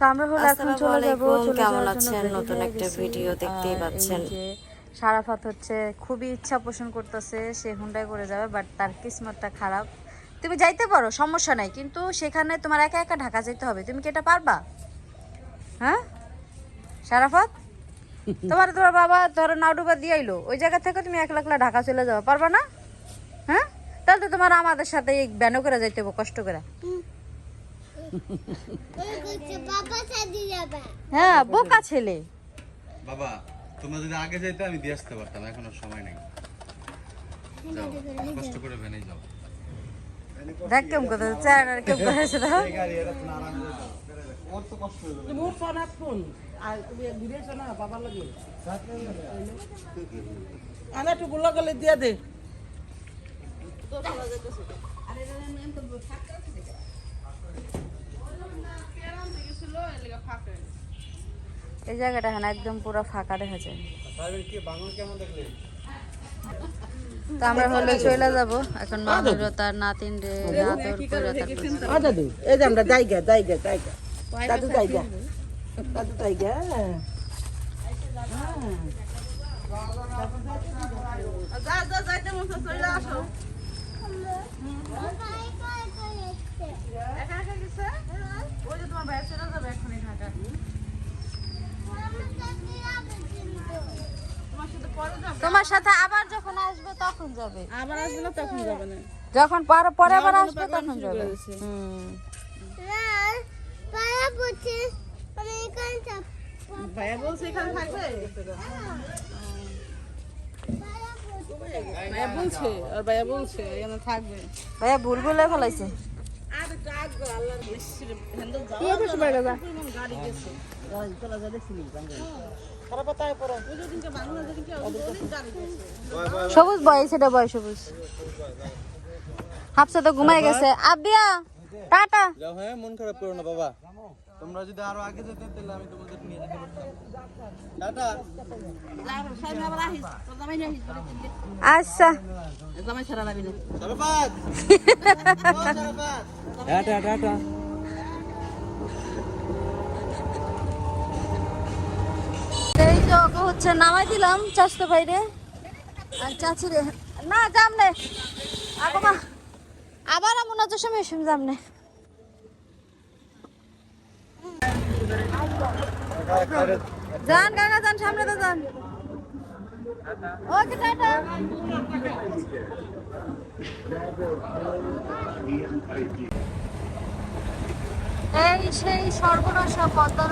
তো আমরা হলো এখন চলে যাব কেমন আছেন? নতুন একটা ভিডিও দেখতেই পাচ্ছেন। সারাফাত হচ্ছে খুবই ইচ্ছা পোষণ করতেছে সে হুন্ডায় করে যাবে বাট তার কিসমতটা খারাপ। তুমি যাইতে পারো সমস্যা নাই কিন্তু সেখানে তোমার একা একা ঢাকা যেতে হবে। তুমি কি এটা পারবা? হ্যাঁ? সারাফাত? তোমার তোমার বাবা ধরো নাউডুবা দিয়ে আইলো। ওই জায়গা থেকে তুমি একলা একলা ঢাকা চলে যাবে পারবা না? হ্যাঁ? তাহলে তো তোমার আমাদের সাথে এই ব্যানও করে যাইতে হবে কষ্ট করে। হ্যাঁ বোকা ছেলে। বাবা তোমরা যদি আগে যাইতে আমি দিয়ে আসতে পারতাম এখন আর সময় নেই। যাও কষ্ট করে ভেনে যাও। দেখ কেমন কথা চায় না কেমন করেছে দাও মোর ফোনাত ফোন। আর তুমি ঘুরেছ বাবার লাগে? আনা একটু গুলো গেলে দিয়ে দে। এই জায়গাটা হ্যাঁ একদম পুরো ফাঁকা দেখা যায়। তো আমরা হলে চলে যাব। এখন মাহুর তার নাতিন রে করে তারপর এই যে আমরা জায়গা জায়গা জায়গা। দাদু জায়গা। দাদু জায়গা। যা যা যাইতে মন চলে আসো একা একা গেছে? ওই যে তোমার ভাই চলে যাবে এখনই ঢাকা। তোমার সাথে আবার যখন আসবে তখন যাবে। আবার আসবে না তখন যাবে না। যখন পরে পরে আবার আসবে তখন যাবে। হুম পায়া পড়ছে আমি এখানে চাপ ভাইয়া বলছে এখানে থাকবে? ভাইয়া বলছে আর ভাইয়া বলছে এখানে থাকবে। ভাইয়া ভুল ভুলে ফেলাইছে। সবুজ বয় সেটা বয় সবুজ। হাফসা তো ঘুমাই গেছে। আবিয়া টাটা। যাও হ্যাঁ মন খারাপ করো না বাবা তোমরা যদি আরও আগে যেতে তাহলে আমি তোমাদের নিয়ে যেতে টাটা আচ্ছা শরফাত ও শরফাত টাটা টাটা। এই যে ওকে হচ্ছে নামাই দিলাম চাষতো বাইরে। আর চাচি রে, না, যাম নে। আগমা আবার আমু না সময় এসে যাম নে। যান কাকা যান, সামনে তো যান। ওকে টাটা এই সেই সর্বনাশা পদ্মা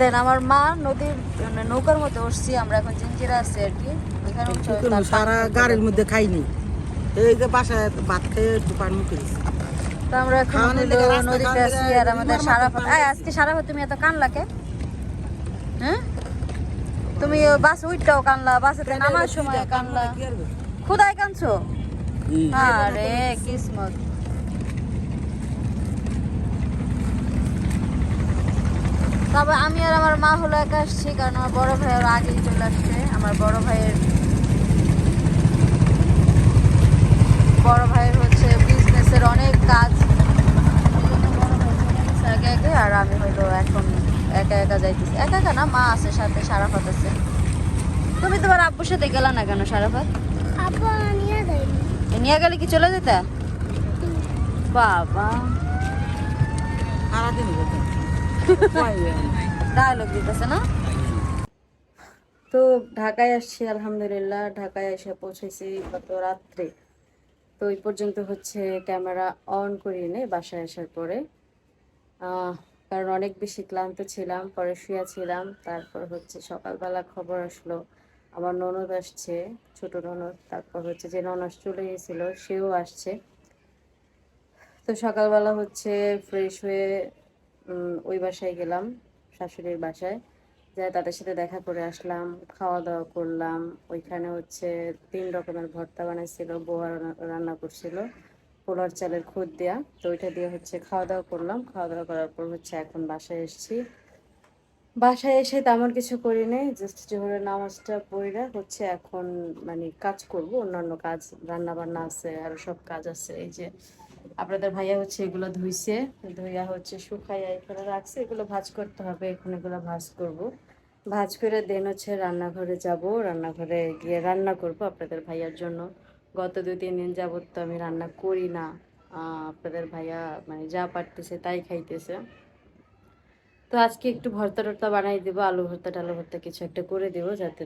দেন আমার মা নদীর মানে নৌকার মধ্যে উঠছি আমরা এখন জিঞ্জিরা আছি আর কি। এখানে সারা গাড়ির মধ্যে খাইনি। এই যে বাসায় ভাত খেয়ে একটু পান মুখে তো আমরা এখন লেগে নদীতে আছি আর আমাদের সারা আজকে সারা তুমি এত কানলা কে? হ্যাঁ? তুমি বাস উইটটাও কানলা বাসেতে নামার সময় কানলা কি খুদাই কানছো? আরে কিসমত। তবে আমি আর আমার মা হলো একা আসছি কারণ আমার বড় ভাই আরও আগেই চলে আসছে। আমার বড় ভাইয়ের বড় ভাইয়ের হচ্ছে বিজনেসের অনেক কাজ। আগে আগে আর আমি হলো এখন একা একা যাইতেছি। একা একা না মা আছে সাথে সারাফাত আছে। তুমি তোমার আব্বুর সাথে গেলা না কেন সারাফাত? নিয়ে গেলে কি চলে যেতে? বাবা। সারাদিন যেতে। তো ঢাকায় আসছি, আলহামদুলিল্লাহ। ঢাকায় এসে পৌঁছেছি গত রাত্রে। তো এই পর্যন্ত হচ্ছে ক্যামেরা অন করিয়ে নেই বাসায় আসার পরে। কারণ অনেক বেশি ক্লান্ত ছিলাম, পরে শুয়েছিলাম তারপর হচ্ছে সকালবেলা খবর আসলো, আমার ননদ আসছে, ছোট ননদ। তারপর হচ্ছে যে ননদ চলে গেছিল, সেও আসছে। তো সকালবেলা হচ্ছে ফ্রেশ হয়ে ওই বাসায় গেলাম, শাশুড়ির বাসায়। যাই তাদের সাথে দেখা করে আসলাম খাওয়া দাওয়া করলাম। ওইখানে হচ্ছে তিন রকমের ভর্তা বানাইছিল বোয়া রান্না- করছিল। পোলার চালের খুদ দেয়া, তো ওইটা দিয়ে হচ্ছে খাওয়া দাওয়া করলাম। খাওয়া দাওয়া করার পর হচ্ছে এখন বাসায় এসেছি। বাসায় এসে তেমন কিছু করি নাই জাস্ট জোহরের নামাজটা পড়িরা হচ্ছে এখন মানে কাজ করব, অন্যান্য কাজ রান্না বান্না আছে, আরও সব কাজ আছে, এই যে আপনাদের ভাইয়া হচ্ছে এগুলো ধুইছে, ধুইয়া হচ্ছে শুকাইয়া এখানে রাখছে, এগুলো ভাজ করতে হবে, এখন এগুলো ভাজ করব। ভাজ করে দেন হচ্ছে রান্নাঘরে যাব, রান্নাঘরে গিয়ে রান্না করব আপনাদের ভাইয়ার জন্য। গত দু তিন দিন যাবত তো আমি রান্না করি না আপনাদের ভাইয়া মানে যা পারতেছে তাই খাইতেছে। তো আজকে একটু ভর্তা টর্তা বানাই দেবো, আলু ভর্তা টালু ভর্তা কিছু একটা করে দেবো, যাতে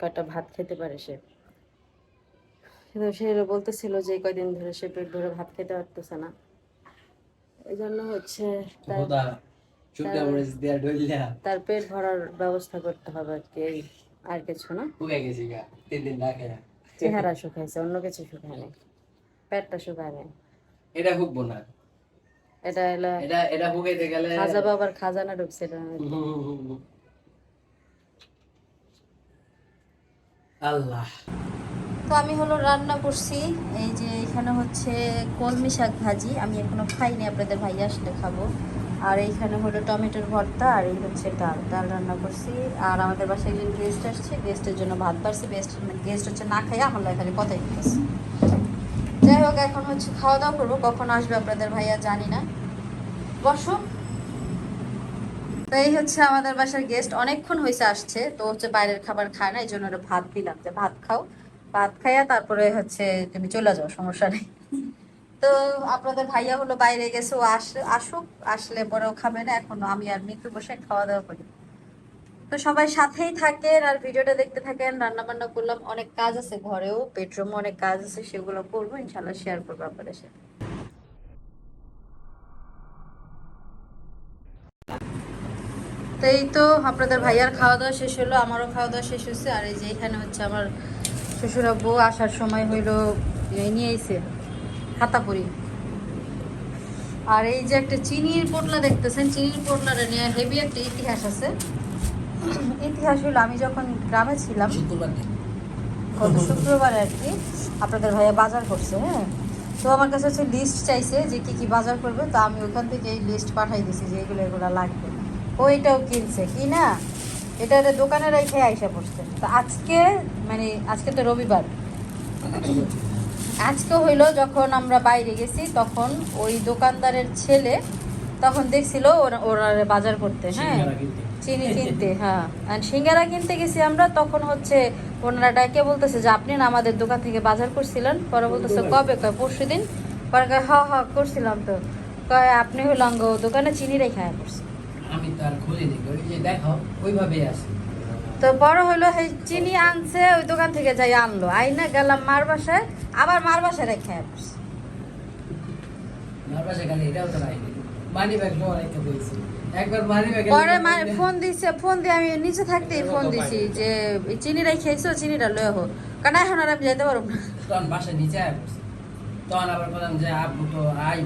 কটা ভাত খেতে পারে সে। তো সে বলতেছিল যে কয়দিন ধরে সে পেট ভরে ভাত খেতে পারতেছে না। এই জন্য হচ্ছে তার পেট ভরার ব্যবস্থা করতে হবে আর কি আর কিছু না। চেহারা শুকাইছে অন্য কিছু শুকায় নেই। পেটটা শুকায় নেই। এটা হুকবো না। এটা এলো এটা এটা হুকাইতে গেলে খাজা বাবার খাজানা ঢুকছে এটা। আল্লাহ। তো আমি হলো রান্না করছি। এই যে এখানে হচ্ছে কলমি শাক ভাজি। আমি এখনও খাইনি, আপনাদের ভাই আসলে খাব। আর এইখানে হলো টমেটোর ভর্তা আর এই হচ্ছে ডাল। ডাল রান্না করছি। আর আমাদের বাসায় একজন গেস্ট আসছে। গেস্টের জন্য ভাত বাড়ছি। গেস্ট গেস্ট হচ্ছে না খাই আমার খালি কথাই বলতেছে। যাই হোক, এখন হচ্ছে খাওয়া দাওয়া করব। কখন আসবে আপনাদের ভাইয়া জানি না। বসো। তো এই হচ্ছে আমাদের বাসার গেস্ট অনেকক্ষণ হয়েছে আসছে। তো হচ্ছে বাইরের খাবার খায় না, এই জন্য ভাত দিলাম যে ভাত খাও। ভাত খাইয়া তারপরে হচ্ছে তুমি চলে যাও, সমস্যা নেই। তো আপনাদের ভাইয়া হলো বাইরে গেছে, ও আসুক, আসলে পরেও খাবে না, এখন আমি আর মিত্র বসে খাওয়া দাওয়া করি। তো সবাই সাথেই থাকেন আর ভিডিওটা দেখতে থাকেন রান্না বান্না করলাম, অনেক কাজ আছে ঘরেও বেডরুমে অনেক কাজ আছে, সেগুলো করব ইনশাল্লাহ শেয়ার করব আপনাদের সাথে। তো এই তো, আপনাদের ভাইয়ার খাওয়া দাওয়া শেষ হলো, আমারও খাওয়া দাওয়া শেষ হয়েছে, আর এই যে এখানে হচ্ছে আমার শ্বশুর আব্বু আসার সময় হইল নিয়ে এসে হাতাপুরি। আর এই যে একটা চিনির পোটলা দেখতেছেন চিনির পোটলাটা নিয়ে হেভি একটা ইতিহাস আছে। ইতিহাস হলো আমি যখন গ্রামে ছিলাম শুক্রবার গত শুক্রবারে আর কি আপনাদের ভাইয়া বাজার করছে হ্যাঁ? তো আমার কাছে হচ্ছে লিস্ট চাইছে যে কি কি বাজার করবে তো আমি ওখান থেকে এই লিস্ট পাঠাই দিছি যে এগুলো এগুলো লাগবে। ও এটাও কিনছে কি না এটা দোকানে রেখে আইসা পড়ছে। তো আজকে মানে আজকে তো রবিবার। আজকে হইল যখন আমরা বাইরে গেছি তখন ওই দোকানদারের ছেলে তখন দেখছিল ওরা বাজার করতে হ্যাঁ। চিনি কিনতে হ্যাঁ। আর সিঙ্গারা কিনতে গেছি আমরা তখন হচ্ছে ওনারা ডাকে বলতেছে যে আপনি না আমাদের দোকান থেকে বাজার করছিলেন? পরে বলতেছে কবে? কয় পরশু দিন পরে কয় হ্যাঁ হ্যাঁ করছিলাম তো। কয় আপনি অঙ্গ দোকানে চিনি রেখে আয়া করছে আমি তো আর খুলিনি ওই যে দেখো ওইভাবেই আছে। তো বড় হলো এই চিনি আনছে ওই দোকান থেকে যাই আনলো। আইনা গেলাম মার বাসায় আবার মার বাসায় রেখে করছে আমার পাশে এটাও তো মানি ব্যাগ মানি ফোন দিছে ফোন দিয়ে আমি নিচে থাকতেই ফোন দিছি যে এই চিনি রেখে আইসো চিনিটা লয়ে হো কারণ এখন আর আমি যেতে পারব না। তখন বাসায় নিচে তখন আবার বললাম যে আপু তো আই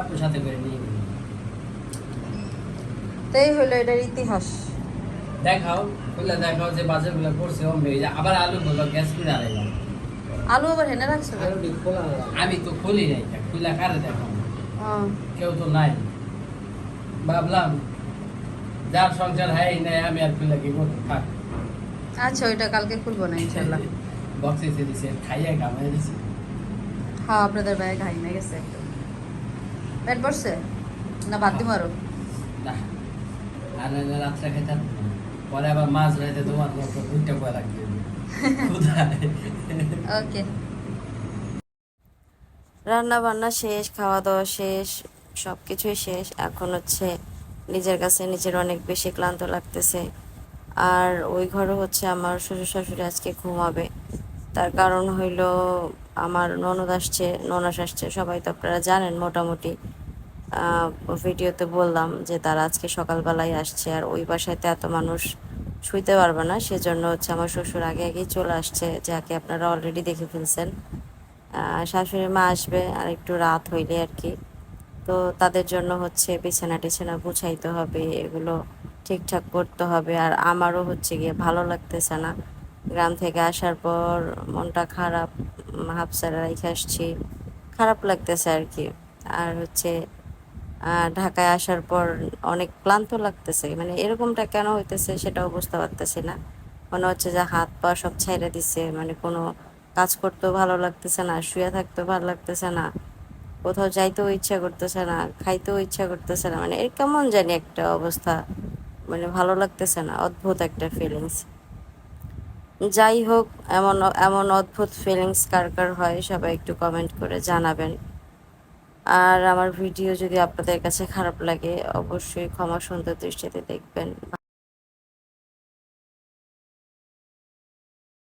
আপুর সাথে করে নিয়ে গেলাম। তো এই হলো এটার ইতিহাস। দেখাও খুলে দেখাও যে বাজারগুলো করছে অমনি এই যে আবার আলু গুলো গ্যাস কিনে আনাইলাম আলু আবার হেনে রাখছো আমি তো খুলি নাই খুলে কারে দেখাও কেউ তো নাই। ভাবলাম যার সংসার হয় নাই আমি আর খুলে কি করতে থাক। আচ্ছা ওইটা কালকে খুলবো না ইনশাল্লাহ। বক্সে এসে দিছে খাইয়ে গামাই দিছে। হ্যাঁ আপনাদের ভাই ঘাই না গেছে একদম। পেট ভরছে না বাদ দিব আরও? না। আর রাত্রে খাইতাম পরে আবার মাছ রাইতে তোমার মতো দুইটা লাগবে। ওকে। রান্না বান্না শেষ খাওয়া দাওয়া শেষ সব কিছুই শেষ। এখন হচ্ছে নিজের কাছে নিজের অনেক বেশি ক্লান্ত লাগতেছে। আর ওই ঘরে হচ্ছে আমার শ্বশুর শাশুড়ি আজকে ঘুমাবে। তার কারণ হইল আমার ননদ আসছে ননাস আসছে, সবাই তো আপনারা জানেন মোটামুটি। ভিডিওতে বললাম যে তারা আজকে সকালবেলায় আসছে আর ওই বাসায় তো এত মানুষ শুইতে পারবে না, সেজন্য হচ্ছে আমার শ্বশুর আগে আগেই চলে আসছে, যাকে আপনারা অলরেডি দেখে ফেলছেন। শাশুড়ি মা আসবে আর একটু রাত হইলে আর কি। তো তাদের জন্য হচ্ছে বিছানা টিছানা গুছাইতে হবে, এগুলো ঠিকঠাক করতে হবে। আর আমারও হচ্ছে গিয়ে ভালো লাগতেছে না। গ্রাম থেকে আসার পর মনটা খারাপ হাফসারা রেখে আসছি। খারাপ লাগতেছে আর কি। আর হচ্ছে ঢাকায় আসার পর অনেক ক্লান্ত লাগতেছে। মানে এরকমটা কেন হইতেছে সেটাও বুঝতে পারতেছি না। মনে হচ্ছে যে হাত পা সব ছাইড়ে দিছে। মানে কোনো কাজ করতেও ভালো লাগতেছে না, শুয়ে থাকতেও ভালো লাগতেছে না, কোথাও যাইতেও ইচ্ছা করতেছে না, খাইতেও ইচ্ছা করতেছে না। মানে এর কেমন জানি একটা অবস্থা। মানে ভালো লাগতেছে না, অদ্ভুত একটা ফিলিংস যাই হোক, এমন এমন অদ্ভুত ফিলিংস কার কার হয় সবাই একটু কমেন্ট করে জানাবেন। আর আমার ভিডিও যদি আপনাদের কাছে খারাপ লাগে অবশ্যই ক্ষমা সুন্দর দৃষ্টিতে দেখবেন।